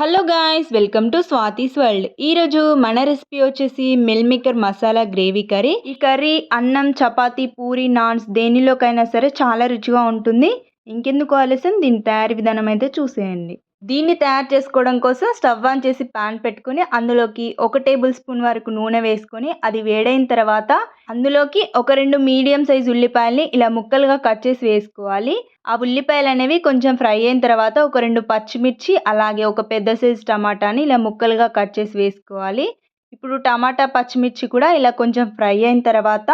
Hello guys welcome to Swathi's world ఈరోజు మన recipe వచ్చేసి meal maker masala gravy curry ఈ కర్రీ అన్నం చపాతీ పూరి నాన్స్ దేనిలోకైనా సరే చాలా రుచిగా ఉంటుంది. ఇంకెందుకు ఆలస్యం? దీని తయారీ విధానం అయితే చూసేయండి. దీన్ని తయారు చేసుకోవడం కోసం స్టవ్ ఆన్ చేసి పాన్ పెట్టుకొని అందులోకి ఒక టేబుల్ స్పూన్ వరకు నూనె వేసుకొని అది వేడైన తర్వాత అందులోకి ఒక రెండు మీడియం సైజ్ ఉల్లిపాయల్ని ఇలా ముక్కలుగా కట్ చేసి వేసుకోవాలి. ఆ ఉల్లిపాయలు అనేవి కొంచెం ఫ్రై అయిన తర్వాత ఒక రెండు పచ్చిమిర్చి అలాగే ఒక పెద్ద సైజ్ టమాటాని ఇలా ముక్కలుగా కట్ చేసి వేసుకోవాలి. ఇప్పుడు టమాటా పచ్చిమిర్చి కూడా ఇలా కొంచెం ఫ్రై అయిన తర్వాత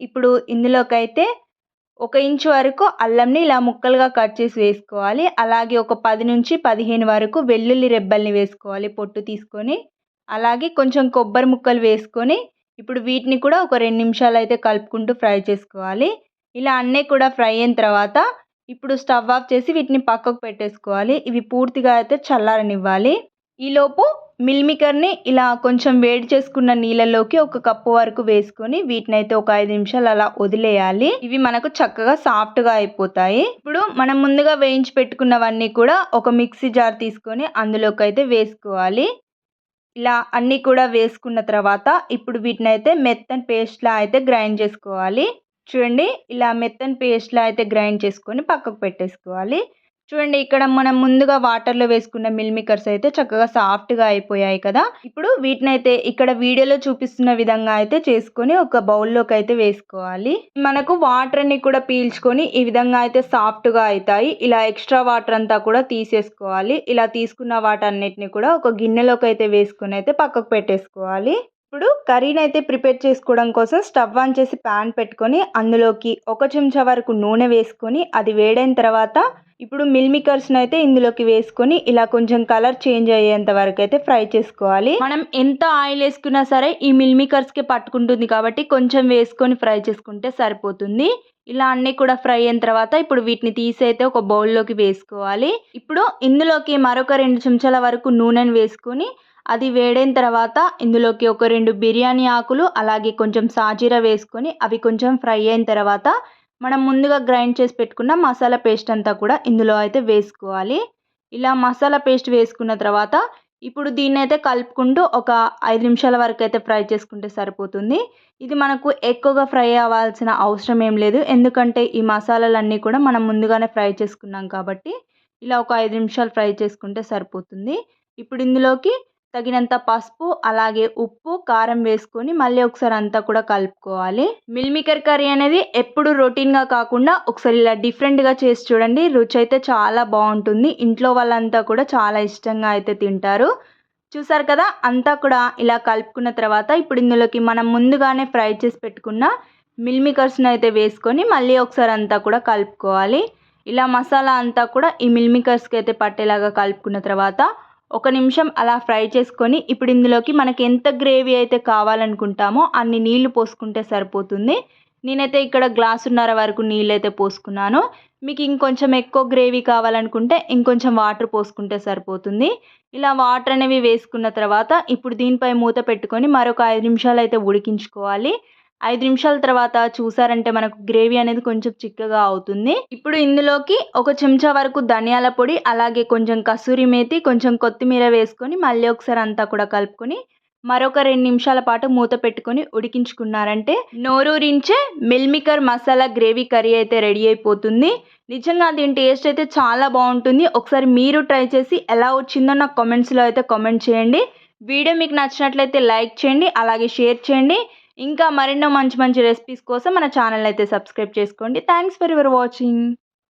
ఇప్పుడు ఇందులోకైతే ఒక ఇంచు వరకు అల్లంని ఇలా ముక్కలుగా కట్ చేసి వేసుకోవాలి. అలాగే ఒక పది నుంచి పదిహేను వరకు వెల్లుల్లి రెబ్బల్ని వేసుకోవాలి పొట్టు తీసుకొని. అలాగే కొంచెం కొబ్బరి ముక్కలు వేసుకొని ఇప్పుడు వీటిని కూడా ఒక రెండు నిమిషాలు అయితే కలుపుకుంటూ ఫ్రై చేసుకోవాలి. ఇలా అన్నీ కూడా ఫ్రై అయిన తర్వాత ఇప్పుడు స్టవ్ ఆఫ్ చేసి వీటిని పక్కకు పెట్టేసుకోవాలి. ఇవి పూర్తిగా అయితే చల్లారనివ్వాలి. ఈలోపు మిల్మికర్ని ఇలా కొంచెం వేడి చేసుకున్న నీళ్ళలోకి ఒక కప్పు వరకు వేసుకొని వీటిని అయితే ఒక ఐదు నిమిషాలు అలా వదిలేయాలి. ఇవి మనకు చక్కగా సాఫ్ట్గా అయిపోతాయి. ఇప్పుడు మనం ముందుగా వేయించి పెట్టుకున్నవన్నీ కూడా ఒక మిక్సీ జార్ తీసుకొని అందులోకి అయితే వేసుకోవాలి. ఇలా అన్నీ కూడా వేసుకున్న తర్వాత ఇప్పుడు వీటిని అయితే మెత్తని పేస్ట్లా అయితే గ్రైండ్ చేసుకోవాలి. చూడండి ఇలా మెత్తని పేస్ట్లా అయితే గ్రైండ్ చేసుకొని పక్కకు పెట్టేసుకోవాలి. చూడండి ఇక్కడ మనం ముందుగా వాటర్లో వేసుకున్న మిల్మికర్స్ అయితే చక్కగా సాఫ్ట్గా అయిపోయాయి కదా. ఇప్పుడు వీటిని అయితే ఇక్కడ వీడియోలో చూపిస్తున్న విధంగా అయితే చేసుకొని ఒక బౌల్లోకి అయితే వేసుకోవాలి. మనకు వాటర్ అన్ని కూడా పీల్చుకొని ఈ విధంగా అయితే సాఫ్ట్గా అవుతాయి ఇలా ఎక్స్ట్రా వాటర్ అంతా కూడా తీసేసుకోవాలి. ఇలా తీసుకున్న వాటర్ అన్నిటిని కూడా ఒక గిన్నెలోకి అయితే వేసుకొని అయితే పక్కకు పెట్టేసుకోవాలి. ఇప్పుడు కర్రీని అయితే ప్రిపేర్ చేసుకోవడం కోసం స్టవ్ ఆన్ చేసి ప్యాన్ పెట్టుకొని అందులోకి ఒక చెంచా వరకు నూనె వేసుకొని అది వేడైన తర్వాత ఇప్పుడు మిల్మికర్స్ని అయితే ఇందులోకి వేసుకొని ఇలా కొంచెం కలర్ చేంజ్ అయ్యేంత వరకు అయితే ఫ్రై చేసుకోవాలి. మనం ఎంత ఆయిల్ వేసుకున్నా సరే ఈ మిల్మికర్స్కి పట్టుకుంటుంది కాబట్టి కొంచెం వేసుకొని ఫ్రై చేసుకుంటే సరిపోతుంది. ఇలా అన్నీ కూడా ఫ్రై అయిన తర్వాత ఇప్పుడు వీటిని తీసి అయితే ఒక బౌల్లోకి వేసుకోవాలి. ఇప్పుడు ఇందులోకి మరొక రెండు చెంచాల వరకు నూనెను వేసుకొని అది వేడైన తర్వాత ఇందులోకి ఒక రెండు బిర్యానీ ఆకులు అలాగే కొంచెం సాజీరా వేసుకొని అవి కొంచెం ఫ్రై అయిన తర్వాత మనం ముందుగా గ్రైండ్ చేసి పెట్టుకున్న మసాలా పేస్ట్ అంతా కూడా ఇందులో అయితే వేసుకోవాలి. ఇలా మసాలా పేస్ట్ వేసుకున్న తర్వాత ఇప్పుడు దీన్ని అయితే కలుపుకుంటూ ఒక ఐదు నిమిషాల వరకు అయితే ఫ్రై చేసుకుంటే సరిపోతుంది. ఇది మనకు ఎక్కువగా ఫ్రై అవ్వాల్సిన అవసరం ఏం లేదు. ఎందుకంటే ఈ మసాలాలన్నీ కూడా మనం ముందుగానే ఫ్రై చేసుకున్నాం కాబట్టి ఇలా ఒక ఐదు నిమిషాలు ఫ్రై చేసుకుంటే సరిపోతుంది. ఇప్పుడు ఇందులోకి తగినంత పసుపు అలాగే ఉప్పు కారం వేసుకొని మళ్ళీ ఒకసారి అంతా కూడా కలుపుకోవాలి. మిల్మికర్ కర్రీ అనేది ఎప్పుడు రొటీన్గా కాకుండా ఒకసారి ఇలా డిఫరెంట్గా చేసి చూడండి. రుచి అయితే చాలా బాగుంటుంది. ఇంట్లో వాళ్ళంతా కూడా చాలా ఇష్టంగా అయితే తింటారు. చూసారు కదా? అంతా కూడా ఇలా కలుపుకున్న తర్వాత ఇప్పుడు ఇందులోకి మనం ముందుగానే ఫ్రై చేసి పెట్టుకున్న మిల్మికర్స్ని అయితే వేసుకొని మళ్ళీ ఒకసారి అంతా కూడా కలుపుకోవాలి. ఇలా మసాలా అంతా కూడా ఈ మిల్మికర్స్కి అయితే పట్టేలాగా కలుపుకున్న తర్వాత ఒక నిమిషం అలా ఫ్రై చేసుకొని ఇప్పుడు ఇందులోకి మనకి ఎంత గ్రేవీ అయితే కావాలనుకుంటామో అన్ని నీళ్ళు పోసుకుంటే సరిపోతుంది. నేనైతే ఇక్కడ గ్లాసున్నర వరకు నీళ్ళు అయితే పోసుకున్నాను. మీకు ఇంకొంచెం ఎక్కువ గ్రేవీ కావాలనుకుంటే ఇంకొంచెం వాటర్ పోసుకుంటే సరిపోతుంది. ఇలా వాటర్ అనేవి వేసుకున్న తర్వాత ఇప్పుడు దీనిపై మూత పెట్టుకొని మరొక ఐదు నిమిషాలు అయితే ఉడికించుకోవాలి. ఐదు నిమిషాల తర్వాత చూసారంటే మనకు గ్రేవీ అనేది కొంచెం చిక్కగా అవుతుంది. ఇప్పుడు ఇందులోకి ఒక చెంచా వరకు ధనియాల పొడి అలాగే కొంచెం కసూరి మేతి కొంచెం కొత్తిమీర వేసుకొని మళ్ళీ ఒకసారి అంతా కూడా కలుపుకొని మరొక రెండు నిమిషాల పాటు మూత పెట్టుకొని ఉడికించుకున్నారంటే నోరూరించే meal maker masala gravy curry అయితే రెడీ అయిపోతుంది. నిజంగా దీని టేస్ట్ అయితే చాలా బాగుంటుంది. ఒకసారి మీరు ట్రై చేసి ఎలా వచ్చిందో నాకు కామెంట్స్లో అయితే కామెంట్ చేయండి. వీడియో మీకు నచ్చినట్లయితే లైక్ చేయండి అలాగే షేర్ చేయండి. ఇంకా మరెన్నో మంచి మంచి రెసిపీస్ కోసం మన ఛానల్ అయితే సబ్స్క్రైబ్ చేసుకోండి. Thanks for your watching